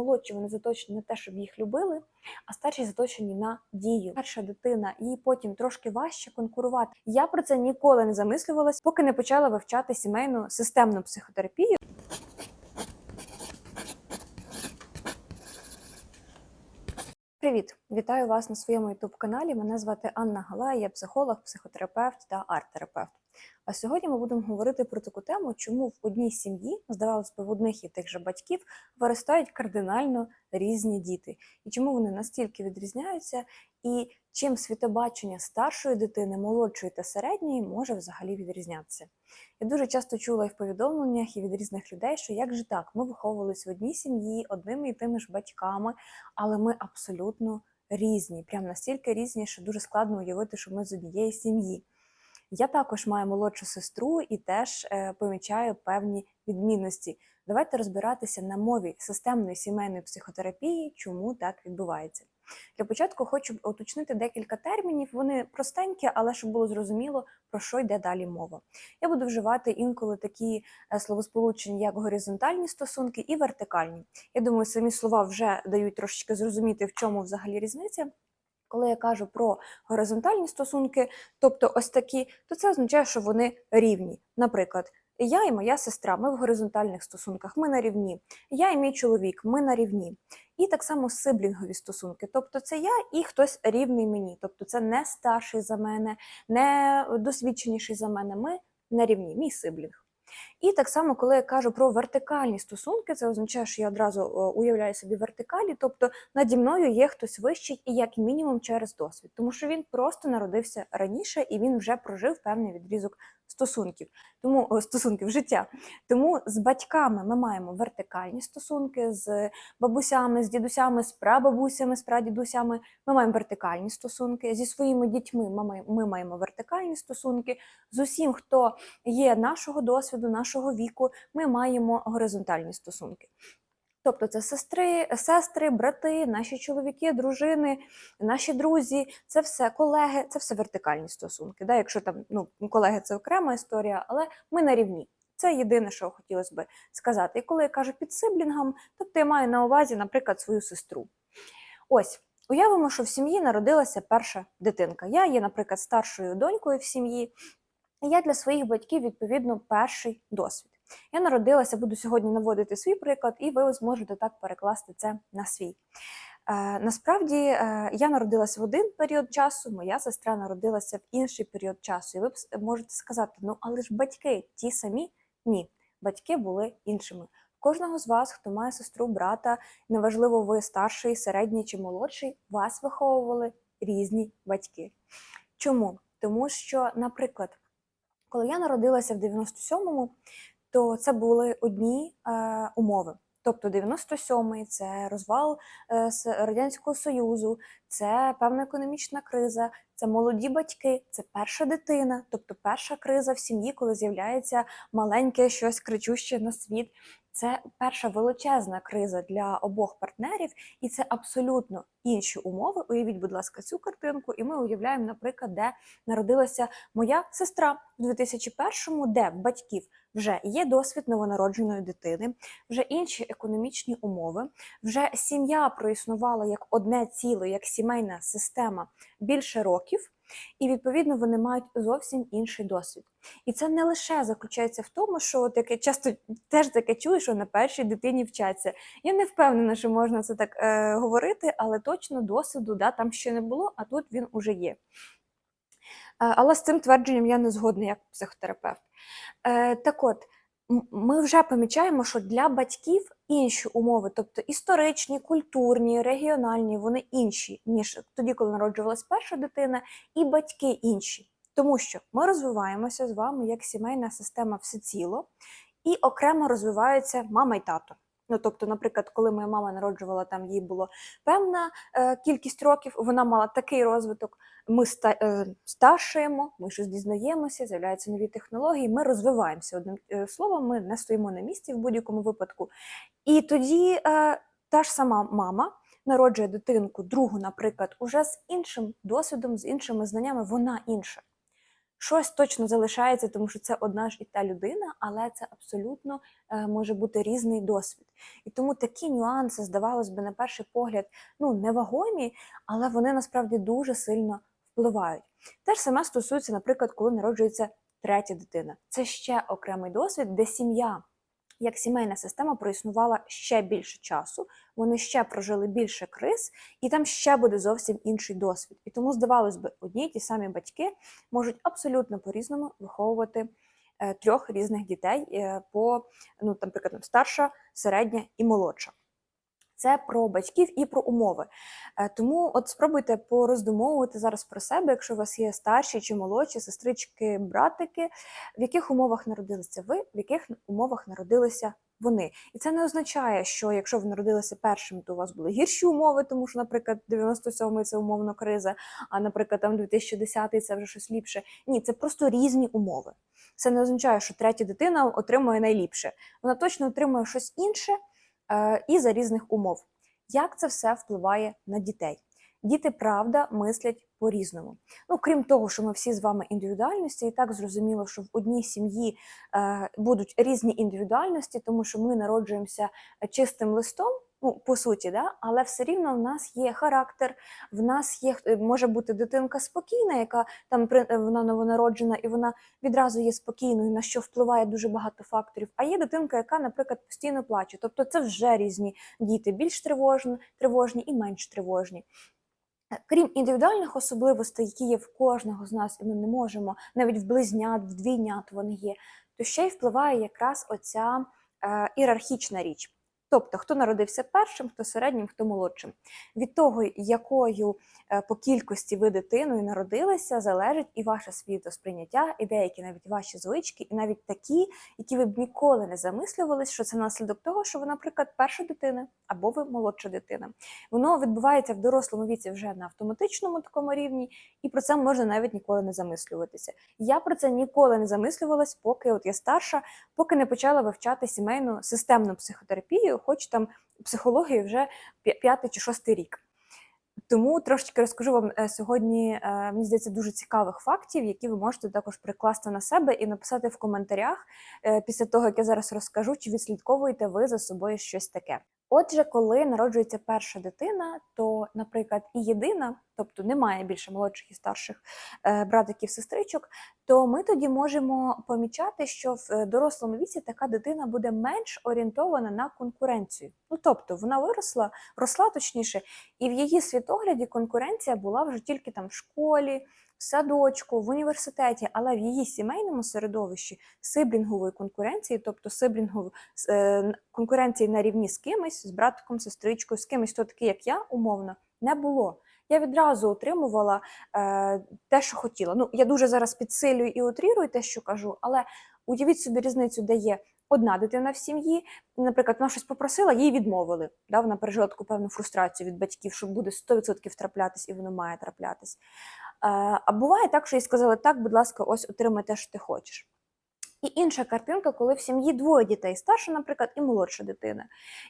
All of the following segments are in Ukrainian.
Молодші вони заточені на те, щоб їх любили, а старші заточені на дію. Перша дитина, їй потім трошки важче конкурувати. Я про це ніколи не замислювалась, поки не почала вивчати сімейну системну психотерапію. Привіт! Вітаю вас на своєму youtube каналі. Мене звати Анна Галай, я психолог, психотерапевт та арт-терапевт. А сьогодні ми будемо говорити про таку тему, чому в одній сім'ї, здавалось би, в одних і тих же батьків виростають кардинально різні діти, і чому вони настільки відрізняються, і чим світобачення старшої дитини, молодшої та середньої може взагалі відрізнятися. Я дуже часто чула і в повідомленнях і від різних людей, що як же так, ми виховувалися в одній сім'ї, одними і тими ж батьками, але ми абсолютно різні, прям настільки різні, що дуже складно уявити, що ми з однієї сім'ї. Я також маю молодшу сестру і теж е, помічаю певні відмінності. Давайте розбиратися на мові системної сімейної психотерапії, чому так відбувається. Для початку хочу уточнити декілька термінів. Вони простенькі, але щоб було зрозуміло, про що йде далі мова. Я буду вживати інколи такі е, словосполучення, як горизонтальні стосунки і вертикальні. Я думаю, самі слова вже дають трошечки зрозуміти, в чому взагалі різниця. Коли я кажу про горизонтальні стосунки, тобто ось такі, то це означає, що вони рівні. Наприклад, я і моя сестра, ми в горизонтальних стосунках, ми на рівні. Я і мій чоловік, ми на рівні. І так само сиблінгові стосунки. Тобто це я і хтось рівний мені. Тобто це не старший за мене, не досвідченіший за мене. Ми на рівні, мій сиблінг. І так само, коли я кажу про вертикальні стосунки, це означає, що я одразу уявляю собі вертикалі, тобто наді мною є хтось вищий і як мінімум через досвід, тому що він просто народився раніше і він вже прожив певний відрізок стосунків, тому стосунків життя. Тому з батьками ми маємо вертикальні стосунки, з бабусями, з дідусями, з прабабусями, з прадідусями. Ми маємо вертикальні стосунки. Зі своїми дітьми ми, ми маємо вертикальні стосунки. З усім, хто є нашого досвіду, нашого віку, ми маємо горизонтальні стосунки. Тобто це сестри, сестри, брати, наші чоловіки, дружини, наші друзі, це все колеги, це все вертикальні стосунки. Да? Якщо там ну, колеги це окрема історія, але ми на рівні. Це єдине, що хотілося би сказати. І коли я кажу під сиблінгом, тобто я маю на увазі, наприклад, свою сестру. Ось, уявимо, що в сім'ї народилася перша дитинка. Я є, наприклад, старшою донькою в сім'ї, я для своїх батьків, відповідно, перший досвід. Я народилася, буду сьогодні наводити свій приклад, і ви зможете так перекласти це на свій. Е, насправді е, я народилася в один період часу, моя сестра народилася в інший період часу. І ви можете сказати, ну але ж батьки ті самі? Ні, батьки були іншими. Кожного з вас, хто має сестру, брата, неважливо, ви старший, середній чи молодший, вас виховували різні батьки. Чому? Тому що, наприклад, коли я народилася в 97-му, то це були одні е, умови. Тобто 97-й – це розвал е, Радянського Союзу, це певна економічна криза, це молоді батьки, це перша дитина, тобто перша криза в сім'ї, коли з'являється маленьке щось кричуще на світ. Це перша величезна криза для обох партнерів, і це абсолютно інші умови. Уявіть, будь ласка, цю картинку, і ми уявляємо, наприклад, де народилася моя сестра в 2001-му, де батьків вже є досвід новонародженої дитини, вже інші економічні умови, вже сім'я проіснувала як одне ціле, як сімейна система більше років. І відповідно вони мають зовсім інший досвід. І це не лише заключається в тому, що от яке часто теж таке чую, що на першій дитині вчаться. Я не впевнена, що можна це так е, говорити, але точно досвіду да, там ще не було, а тут він уже є. Е, але з цим твердженням я не згодна як психотерапевт. Е, Так от, ми вже помічаємо, що для батьків інші умови, тобто історичні, культурні, регіональні, вони інші, ніж тоді, коли народжувалась перша дитина, і батьки інші. Тому що ми розвиваємося з вами як сімейна система всеціло, і окремо розвиваються мама й тато. Ну, тобто, наприклад, коли моя мама народжувала, там їй було певна е, кількість років, вона мала такий розвиток. Ми ста, е, старшаємо, ми щось дізнаємося, з'являються нові технології, ми розвиваємося. Одним е, словом, ми не стоїмо на місці в будь-якому випадку. І тоді е, та ж сама мама народжує дитинку, другу, наприклад, уже з іншим досвідом, з іншими знаннями, вона інша. Щось точно залишається, тому що це одна ж і та людина, але це абсолютно е, може бути різний досвід. І тому такі нюанси, здавалось би, на перший погляд, ну невагомі, але вони насправді дуже сильно впливають. Те ж саме стосується, наприклад, коли народжується третя дитина. Це ще окремий досвід, де сім'я. Як сімейна система проіснувала ще більше часу, вони ще прожили більше криз, і там ще буде зовсім інший досвід. І тому, здавалось би, одні й ті самі батьки можуть абсолютно по-різному виховувати е, трьох різних дітей е, по, ну, наприклад, старша, середня і молодша. Це про батьків і про умови. Е, Тому от спробуйте пороздумовувати зараз про себе, якщо у вас є старші чи молодші сестрички, братики, в яких умовах народилися ви, в яких умовах народилися вони. І це не означає, що якщо ви народилися першим, то у вас були гірші умови, тому що, наприклад, 97-й це умовно криза, а наприклад, там 2010-й це вже щось ліпше. Ні, це просто різні умови. Це не означає, що третя дитина отримує найліпше. Вона точно отримує щось інше і за різних умов. Як це все впливає на дітей? Діти, правда, мислять по-різному. Ну, крім того, що ми всі з вами індивідуальності, і так зрозуміло, що в одній сім'ї е, будуть різні індивідуальності, тому що ми народжуємося чистим листом, ну, по суті, да? але все рівно в нас є характер, в нас є е, може бути дитинка спокійна, яка там е, вона новонароджена, і вона відразу є спокійною, на що впливає дуже багато факторів. А є дитинка, яка, наприклад, постійно плаче. Тобто це вже різні діти, більш тривожні, тривожні і менш тривожні. Е, Крім індивідуальних особливостей, які є в кожного з нас, і ми не можемо, навіть в близнят, в двійнят вони є, то ще й впливає якраз оця ієрархічна річ. Тобто, хто народився першим, хто середнім, хто молодшим. Від того, якою е, по кількості ви дитиною народилися, залежить і ваше світосприйняття, і деякі навіть ваші звички, і навіть такі, які ви б ніколи не замислювались, що це наслідок того, що ви, наприклад, перша дитина або ви молодша дитина. Воно відбувається в дорослому віці вже на автоматичному такому рівні, і про це можна навіть ніколи не замислюватися. Я про це ніколи не замислювалась, поки от я старша, поки не почала вивчати сімейну системну психотерапію, хоч там психологію вже п'ятий чи шостий рік. Тому трошечки розкажу вам е, сьогодні, е, мені здається, дуже цікавих фактів, які ви можете також прикласти на себе і написати в коментарях е, після того, як я зараз розкажу, чи відслідковуєте ви за собою щось таке. Отже, коли народжується перша дитина, то, наприклад, і єдина, тобто немає більше молодших і старших е, братиків, сестричок, то ми тоді можемо помічати, що в е, дорослому віці така дитина буде менш орієнтована на конкуренцію. Ну тобто вона виросла, росла точніше, і в її світогляді конкуренція була вже тільки там в школі, в садочку, в університеті, але в її сімейному середовищі сиблінгової конкуренції, тобто сиблінгової е, конкуренції на рівні з кимось, з братиком, сестричкою, з кимось, хто такий, як я, умовно, не було. Я відразу отримувала е, те, що хотіла. Ну, я дуже зараз підсилюю і утрірую те, що кажу, але уявіть собі різницю, де є одна дитина в сім'ї, наприклад, вона щось попросила, їй відмовили. Да? Вона пережила таку певну фрустрацію від батьків, що буде 100% траплятись, і воно має траплятись. Е, а буває так, що їй сказали, так, будь ласка, ось отримай те, що ти хочеш. І інша картинка, коли в сім'ї двоє дітей, старша, наприклад, і молодша дитина.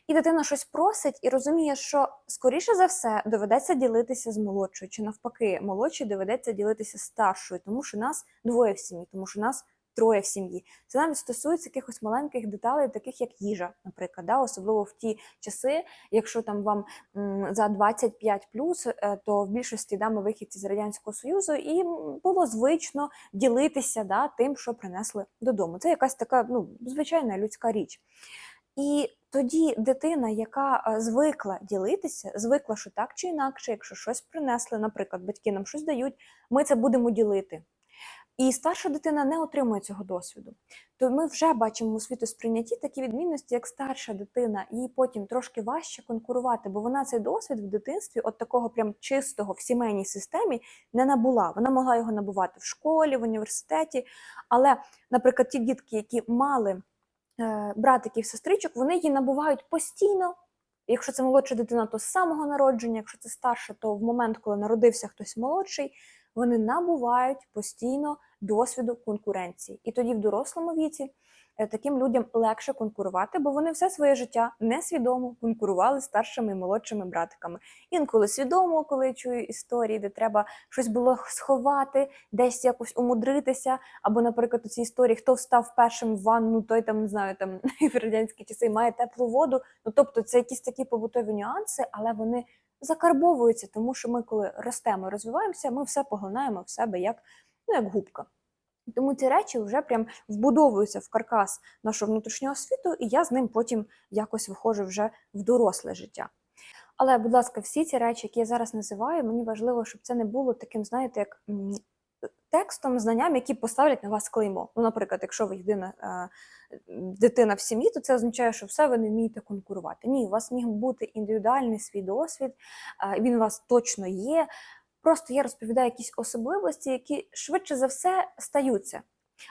І дитина щось просить і розуміє, що скоріше за все доведеться ділитися з молодшою, чи навпаки, молодшій доведеться ділитися з старшою, тому що нас двоє в сім'ї, тому що нас троє в сім'ї. Це навіть стосується якихось маленьких деталей, таких як їжа, наприклад, да? особливо в ті часи, якщо там вам за 25 плюс, е, то в більшості да, ми вихідці з радянського союзу, і було звично ділитися да, тим, що принесли додому. Це якась така ну, звичайна людська річ. І тоді дитина, яка е, звикла ділитися, звикла, що так чи інакше, якщо щось принесли, наприклад, батьки нам щось дають, ми це будемо ділити. І старша дитина не отримує цього досвіду. То ми вже бачимо у світосприйнятті такі відмінності, як старша дитина, їй потім трошки важче конкурувати, бо вона цей досвід в дитинстві, от такого прям чистого в сімейній системі, не набула. Вона могла його набувати в школі, в університеті. Але, наприклад, ті дітки, які мали е, братиків, сестричок, вони її набувають постійно. Якщо це молодша дитина, то з самого народження, якщо це старша, то в момент, коли народився хтось молодший, вони набувають постійно досвіду конкуренції. І тоді в дорослому віці е, таким людям легше конкурувати, бо вони все своє життя несвідомо конкурували з старшими і молодшими братиками. Інколи свідомо, коли я чую історії, де треба щось було сховати, десь якось умудритися. Або, наприклад, у цій історії хто встав першим в ванну, той там не знаю, там в радянські часи має теплу воду. Ну тобто, це якісь такі побутові нюанси, але вони закарбовуються, тому що ми, коли ростемо розвиваємося, ми все поглинаємо в себе як, ну, як губка. Тому ці речі вже прям вбудовуються в каркас нашого внутрішнього світу, і я з ним потім якось виходжу вже в доросле життя. Але, будь ласка, всі ці речі, які я зараз називаю, мені важливо, щоб це не було таким, знаєте, як текстом, знанням, які поставлять на вас клеймо. Ну, наприклад, якщо ви єдина е, дитина в сім'ї, то це означає, що все ви не вмієте конкурувати. Ні, у вас міг бути індивідуальний свій досвід, е, він у вас точно є. Просто я розповідаю якісь особливості, які швидше за все стаються.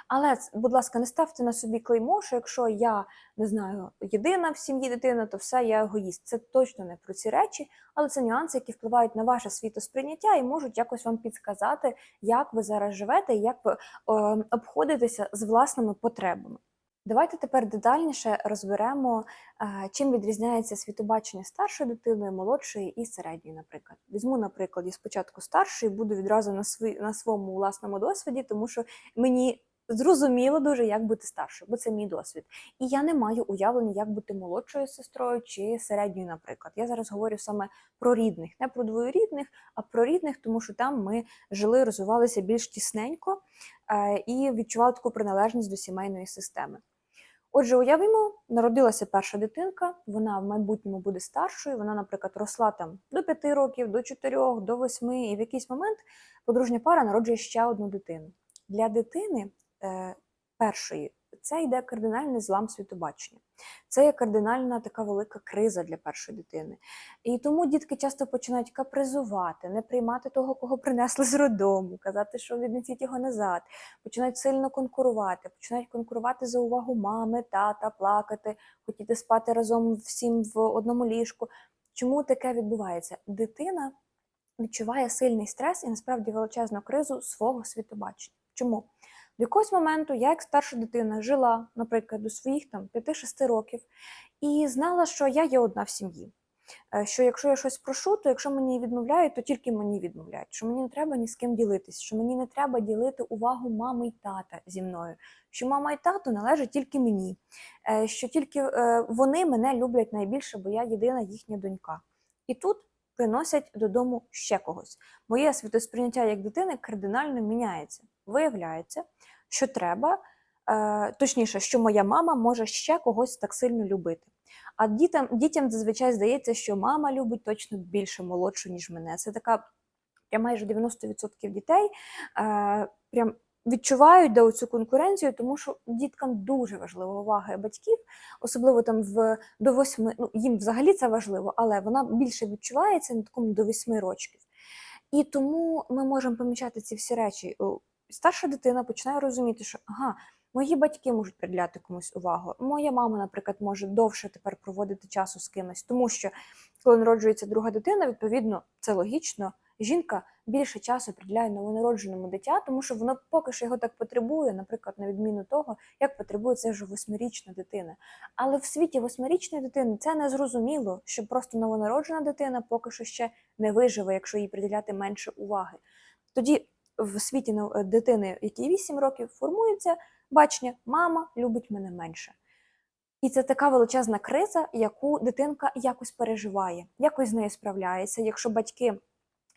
Але, будь ласка, не ставте на собі клеймо, що якщо я не знаю, єдина в сім'ї дитина, то все я егоїст. Це точно не про ці речі, але це нюанси, які впливають на ваше світосприйняття і можуть якось вам підсказати, як ви зараз живете як ви е, обходитеся з власними потребами. Давайте тепер детальніше розберемо, е, чим відрізняється світобачення старшої дитини, молодшої і середньої, наприклад. Візьму, наприклад, і спочатку старшої, буду відразу на, свій, на своєму власному досвіді, тому що мені зрозуміло дуже, як бути старшою, бо це мій досвід. І я не маю уявлення, як бути молодшою сестрою чи середньою, наприклад. Я зараз говорю саме про рідних, не про двоюрідних, а про рідних, тому що там ми жили, розвивалися більш тісненько е, і відчували таку приналежність до сімейної системи. Отже, уявімо, народилася перша дитинка, вона в майбутньому буде старшою, вона, наприклад, росла там до 5 років, до 4, до 8, і в якийсь момент подружня пара народжує ще одну дитину. Для дитини е, першої це йде кардинальний злам світобачення. Це є кардинальна така велика криза для першої дитини. І тому дітки часто починають капризувати, не приймати того, кого принесли з роддому, казати, що віднесіть його назад, починають сильно конкурувати, починають конкурувати за увагу мами, тата, плакати, хотіти спати разом всім в одному ліжку. Чому таке відбувається? Дитина відчуває сильний стрес і насправді величезну кризу свого світобачення. Чому? До якогось моменту я, як старша дитина, жила, наприклад, до своїх там 5-6 років, і знала, що я є одна в сім'ї. Е, Що якщо я щось прошу, то якщо мені відмовляють, то тільки мені відмовляють. Що мені не треба ні з ким ділитися, що мені не треба ділити увагу мами і тата зі мною, що мама і тато належать тільки мені, е, що тільки е, вони мене люблять найбільше, бо я єдина їхня донька. І тут приносять додому ще когось. Моє світосприйняття як дитини кардинально міняється. Виявляється, що треба, е, точніше, що моя мама може ще когось так сильно любити. А дітям, дітям зазвичай здається, що мама любить точно більше молодшу, ніж мене. Це така прям майже 90% дітей е, прям відчувають да, цю конкуренцію, тому що діткам дуже важлива увага батьків, особливо там в до восьми, ну їм взагалі це важливо, але вона більше відчувається на такому до восьми років. І тому ми можемо помічати ці всі речі. Старша дитина починає розуміти, що ага, мої батьки можуть приділяти комусь увагу. Моя мама, наприклад, може довше тепер проводити часу з кимось, тому що коли народжується друга дитина, відповідно, це логічно. Жінка більше часу приділяє новонародженому дитя, тому що воно поки що його так потребує, наприклад, на відміну того, як потребує це вже восьмирічна дитина. Але в світі восьмирічної дитини це не зрозуміло, що просто новонароджена дитина поки що ще не виживе, якщо їй приділяти менше уваги. Тоді в світі дитини, якій 8 років, формується бачення, мама любить мене менше. І це така величезна криза, яку дитинка якось переживає, якось з нею справляється. Якщо батьки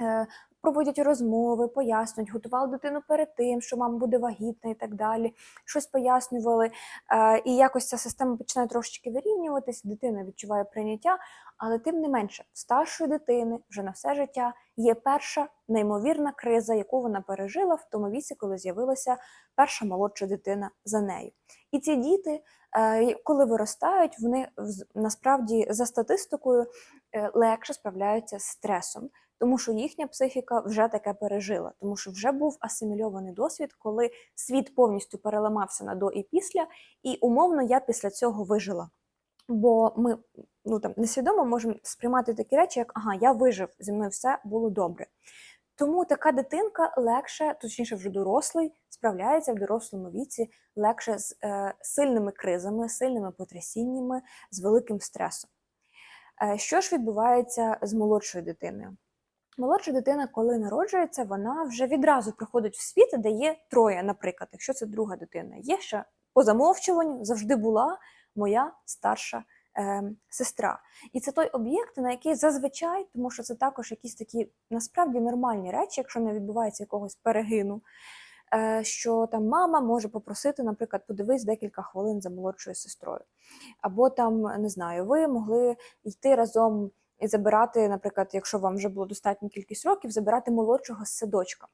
е, проводять розмови, пояснюють, готували дитину перед тим, що мама буде вагітна і так далі, щось пояснювали, е, і якось ця система починає трошечки вирівнюватись, дитина відчуває прийняття, але тим не менше, в старшої дитини вже на все життя є перша неймовірна криза, яку вона пережила в тому віці, коли з'явилася перша молодша дитина за нею. І ці діти, е, коли виростають, вони насправді за статистикою е, легше справляються з стресом, тому що їхня психіка вже таке пережила, тому що вже був асимільований досвід, коли світ повністю переламався на до і після, і умовно я після цього вижила. Бо ми ну там несвідомо можемо сприймати такі речі, як ага, я вижив, зі мною все було добре. Тому така дитинка легше, точніше, вже дорослий, справляється в дорослому віці легше з е, сильними кризами, сильними потрясіннями, з великим стресом. Е, що ж відбувається з молодшою дитиною? Молодша дитина, коли народжується, вона вже відразу приходить в світ, де є троє, наприклад, якщо це друга дитина. Є ще по замовчуванню завжди була моя старша е, сестра. І це той об'єкт, на який зазвичай, тому що це також якісь такі насправді нормальні речі, якщо не відбувається якогось перегину. е, Що там мама може попросити, наприклад, подивись декілька хвилин за молодшою сестрою. Або там, не знаю, ви могли йти разом і забирати, наприклад, якщо вам вже було достатньо кількість років, забирати молодшого з садочка.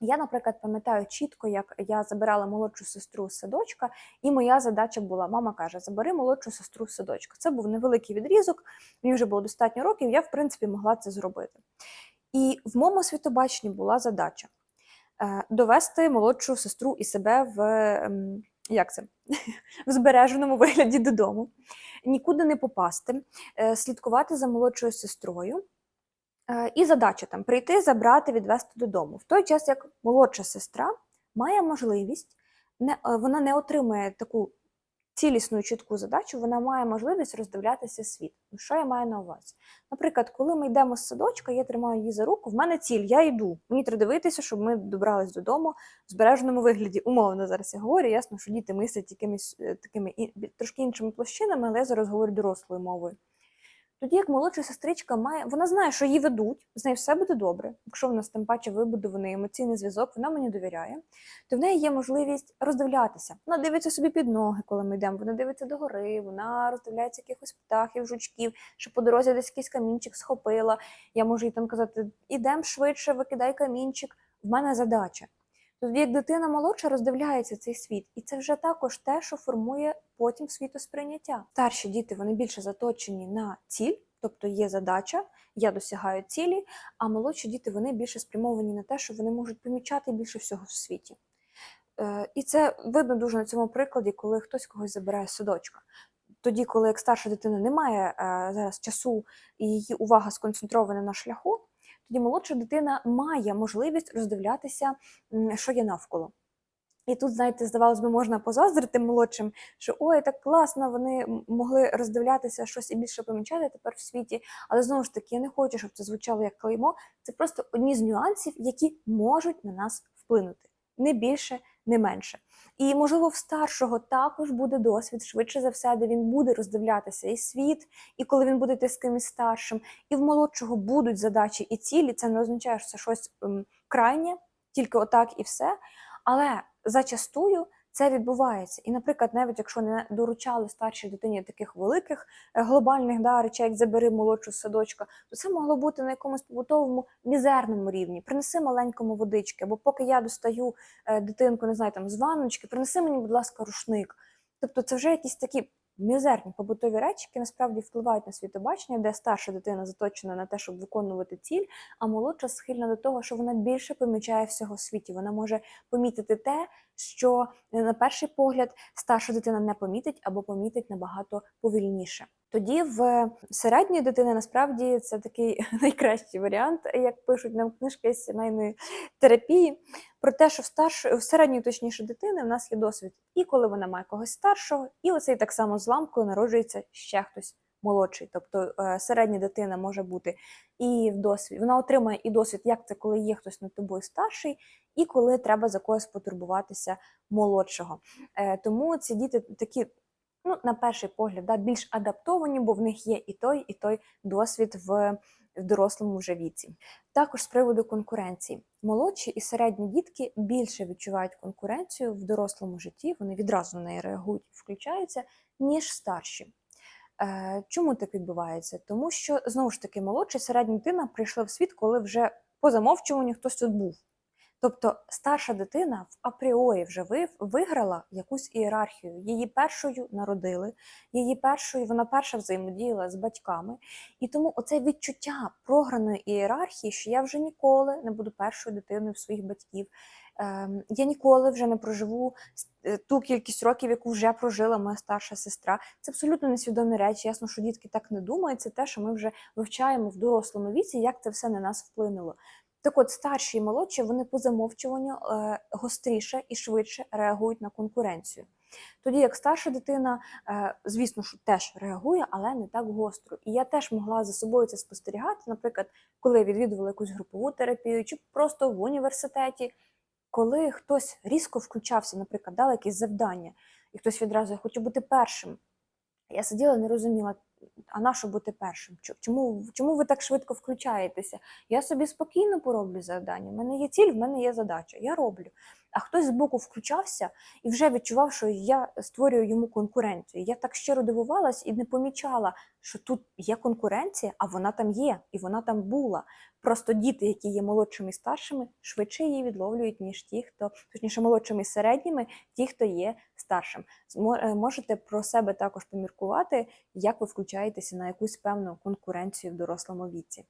Я, наприклад, пам'ятаю чітко, як я забирала молодшу сестру з садочка, і моя задача була: мама каже: забери молодшу сестру з садочка. Це був невеликий відрізок, мені вже було достатньо років, я, в принципі, могла це зробити. І в моєму світобаченні була задача е, довести молодшу сестру і себе в ем, як це? в збереженому вигляді додому, нікуди не попасти, е, слідкувати за молодшою сестрою. Е, І задача там прийти, забрати, відвести додому. В той час, як молодша сестра має можливість, не, е, вона не отримує таку цілісну чітку задачу, вона має можливість роздивлятися світ. Ну, Що я маю на увазі? Наприклад, коли ми йдемо з садочка, я тримаю її за руку, в мене ціль, я йду. Мені треба дивитися, щоб ми добрались додому в збереженому вигляді. Умовно зараз я говорю, ясно, що діти мислять якимись е, такими трошки іншими площинами, але я зараз говорю дорослою мовою. Тоді як молодша сестричка має, вона знає, що її ведуть, з нею все буде добре. Якщо в нас тим паче вибудований емоційний зв'язок, вона мені довіряє, то в неї є можливість роздивлятися. Вона дивиться собі під ноги, коли ми йдемо. Вона дивиться догори, вона роздивляється якихось птахів, жучків, що по дорозі десь якийсь камінчик схопила. Я можу їй там казати: ідем швидше, викидай камінчик. В мене задача. Тоді як дитина молодша роздивляється цей світ, і це вже також те, що формує потім світосприйняття. Старші діти вони більше заточені на ціль, тобто є задача, я досягаю цілі, а молодші діти вони більше спрямовані на те, що вони можуть помічати більше всього в світі. Е, І це видно дуже на цьому прикладі, коли хтось когось забирає з садочка. Тоді, коли як старша дитина не має е, зараз часу і її увага сконцентрована на шляху, тоді молодша дитина має можливість роздивлятися, що є навколо. І тут, знаєте, здавалось би, можна позаздрити молодшим, що ой, так класно, вони могли роздивлятися щось і більше помічати тепер в світі. Але знову ж таки, я не хочу, щоб це звучало як клеймо. Це просто одні з нюансів, які можуть на нас вплинути. Не більше, не менше. І, можливо, в старшого також буде досвід, швидше за все, де він буде роздивлятися і світ, і коли він буде йти з кимось старшим, і в молодшого будуть задачі і цілі. Це не означає, що це щось ем, крайнє, тільки отак і все. Але зачастую це відбувається. І, наприклад, навіть якщо не доручали старшій дитині таких великих е, глобальних да, речей, як забери молодшу садочка, то це могло бути на якомусь побутовому мізерному рівні. Принеси маленькому водички, або поки я достаю е, дитинку, не знаю, там з ванночки, принеси мені, будь ласка, рушник. Тобто це вже якісь такі мізерні побутові речі, які насправді впливають на світобачення, де старша дитина заточена на те, щоб виконувати ціль, а молодша схильна до того, що вона більше помічає всього в світі. Вона може помітити те, що е, на перший погляд старша дитина не помітить або помітить набагато повільніше. Тоді в середньої дитини насправді це такий найкращий варіант, як пишуть нам книжки з сімейної терапії, про те, що в старшої, в середньої точніше дитини в нас є досвід, і коли вона має когось старшого, і оцей так само злам, коли народжується ще хтось молодший. Тобто е, середня дитина може бути і в досвід, вона отримає і досвід, як це, коли є хтось над тобою старший, і коли треба за когось потурбуватися молодшого. Е, Тому ці діти такі. Ну, на перший погляд, да, більш адаптовані, бо в них є і той, і той досвід в дорослому вже віці. Також з приводу конкуренції. Молодші і середні дітки більше відчувають конкуренцію в дорослому житті, вони відразу на неї реагують включаються, ніж старші. Е, Чому так відбувається? Тому що знову ж таки молодша середня дитина прийшла в світ, коли вже по замовчуванню хтось тут був. Тобто старша дитина в апріорі вже виграла якусь ієрархію. Її першою народили, її першою вона перша взаємодіяла з батьками. І тому оце відчуття програної ієрархії, що я вже ніколи не буду першою дитиною в своїх батьків. Ем, я ніколи вже не проживу е, ту кількість років, яку вже прожила моя старша сестра. Це абсолютно несвідомі речі. Ясно, що дітки так не думають. Це те, що ми вже вивчаємо в дорослому віці, як це все на нас вплинуло. Так от, старші і молодші вони по замовчуванню е, гостріше і швидше реагують на конкуренцію. Тоді як старша дитина, е, звісно, що теж реагує, але не так гостро. І я теж могла за собою це спостерігати, наприклад, коли я відвідувала якусь групову терапію, чи просто в університеті, коли хтось різко включався, наприклад, дали якісь завдання, і хтось відразу я хочу бути першим. Я сиділа, не розуміла, а на що бути першим? Чому, чому ви так швидко включаєтеся? Я собі спокійно пороблю завдання. У мене є ціль, в мене є задача. Я роблю. А хтось з боку включався і вже відчував, що я створюю йому конкуренцію. Я так щиро дивувалась і не помічала, що тут є конкуренція, а вона там є, і вона там була. Просто діти, які є молодшими і старшими, швидше її відловлюють, ніж ті, хто точніше молодшими і середніми, ті, хто є старшим. Е, Можете про себе також поміркувати, як ви включаєтеся на якусь певну конкуренцію в дорослому віці.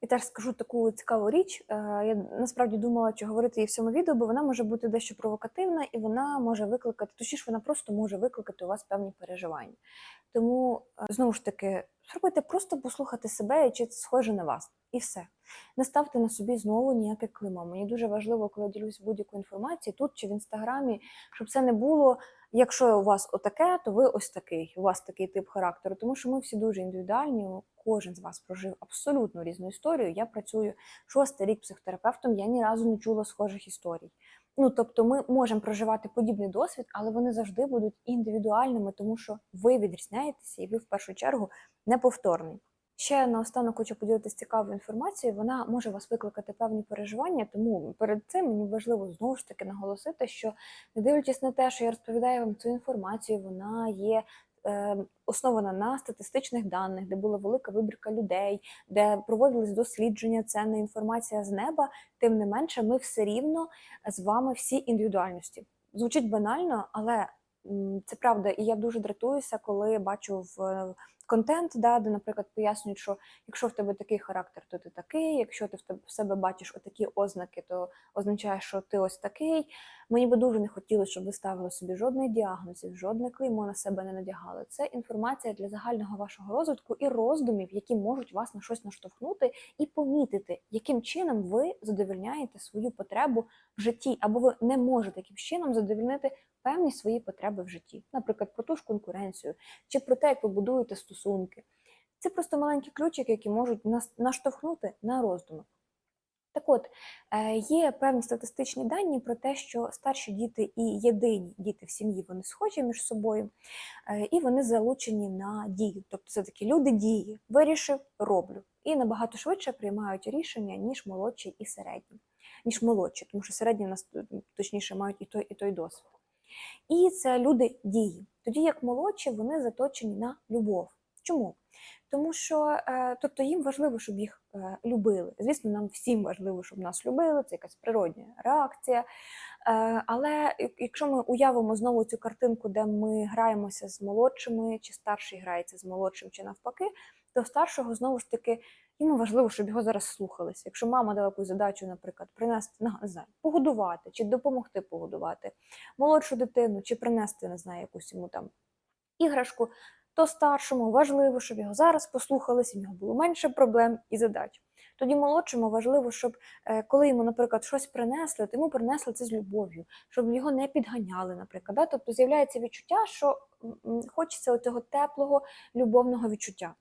І теж скажу таку цікаву річ. Е, Я насправді думала, чи говорити її в цьому відео, бо вона може бути дещо провокативна, і вона може викликати, точніше, вона просто може викликати у вас певні переживання. Тому е, знову ж таки, спробуйте просто послухати себе, чи це схоже на вас, і все. Не ставте на собі знову ніяке клеймо. Мені дуже важливо, коли ділюсь будь-якою інформацією тут чи в інстаграмі, щоб це не було. Якщо у вас отаке, то ви ось такий. У вас такий тип характеру, тому що ми всі дуже індивідуальні. Кожен з вас прожив абсолютно різну історію. Я працюю шостий рік психотерапевтом. Я ні разу не чула схожих історій. Ну тобто, ми можемо проживати подібний досвід, але вони завжди будуть індивідуальними, тому що ви відрізняєтеся, і ви в першу чергу неповторний. Ще наостанок хочу поділитися цікавою інформацією. Вона може вас викликати певні переживання, тому перед цим мені важливо знову ж таки наголосити, що не дивлячись на те, що я розповідаю вам цю інформацію, вона є основана на статистичних даних, де була велика вибірка людей, де проводились дослідження, це не інформація з неба. Тим не менше, ми все рівно з вами всі індивідуальності. Звучить банально, але це правда. І я дуже дратуюся, коли бачу в е, контент, да, де, наприклад, пояснюють, що якщо в тебе такий характер, то ти такий. Якщо ти в тебе в себе бачиш отакі ознаки, то означає, що ти ось такий. Мені би дуже не хотілося, щоб ви ставили собі жодних діагнозів, жодне клеймо на себе не надягали. Це інформація для загального вашого розвитку і роздумів, які можуть вас на щось наштовхнути і помітити, яким чином ви задовольняєте свою потребу в житті, або ви не можете яким чином задовольнити певні свої потреби в житті, наприклад, про ту ж конкуренцію чи про те, як ви будуєте стосунки. Це просто маленькі ключики, які можуть нас наштовхнути на роздуми. Так от, е, є певні статистичні дані про те, що старші діти і єдині діти в сім'ї вони схожі між собою, е, і вони залучені на дію. Тобто це такі люди дії. Вирішив, роблю. І набагато швидше приймають рішення, ніж молодші і середні, ніж молодші, тому що середні в нас точніше мають і той, і той досвід. І це люди дії. Тоді як молодші, вони заточені на любов. Чому? Тому що е, тобто їм важливо, щоб їх е, любили. Звісно, нам всім важливо, щоб нас любили, це якась природня реакція. Е, але якщо ми уявимо знову цю картинку, де ми граємося з молодшими, чи старший грається з молодшим, чи навпаки, то старшого знову ж таки йому важливо, щоб його зараз слухалися. Якщо мама дала якусь задачу, наприклад, принести ну, не знаю, погодувати чи допомогти погодувати молодшу дитину, чи принести не знаю, якусь йому там іграшку, то старшому важливо, щоб його зараз послухалися, в нього було менше проблем і задач. Тоді молодшому важливо, щоб е, коли йому, наприклад, щось принесли, то йому принесли це з любов'ю, щоб його не підганяли, наприклад. Да? Тобто з'являється відчуття, що хочеться цього теплого любовного відчуття.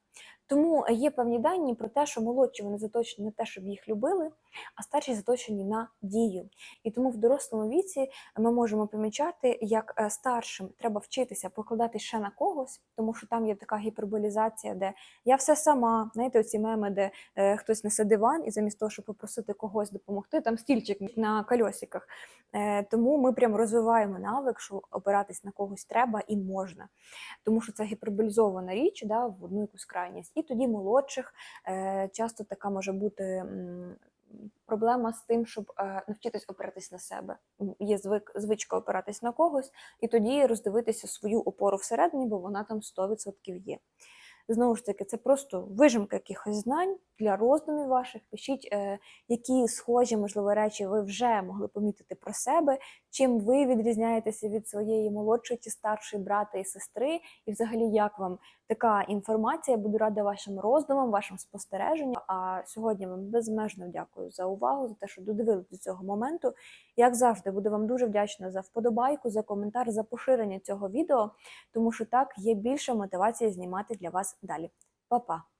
Тому є певні дані про те, що молодші вони заточені на те, щоб їх любили, а старші заточені на дію. І тому в дорослому віці ми можемо помічати, як е, старшим треба вчитися покладати ще на когось, тому що там є така гіперболізація, де я все сама. Знаєте, оці меми, де е, хтось несе диван, і замість того, щоб попросити когось допомогти, там стільчик на кольосиках. Е, тому ми прям розвиваємо навик, що опиратись на когось треба і можна, тому що це гіперболізована річ да, в одну якусь крайність. І тоді молодших е, часто така може бути. Проблема з тим, щоб е, навчитись опиратись на себе. Є звик, звичка опиратись на когось, і тоді роздивитися свою опору всередині, бо вона там 100% є. Знову ж таки, це просто вижимка якихось знань для роздумів ваших. Пишіть, е, які схожі, можливо, речі ви вже могли помітити про себе, чим ви відрізняєтеся від своєї молодшої чи старшої брата і сестри, і взагалі як вам така інформація. Я буду рада вашим роздумам, вашим спостереженням. А сьогодні вам безмежно дякую за увагу, за те, що додивились до цього моменту. Як завжди, буду вам дуже вдячна за вподобайку, за коментар, за поширення цього відео, тому що так є більше мотивації знімати для вас далі. Па-па!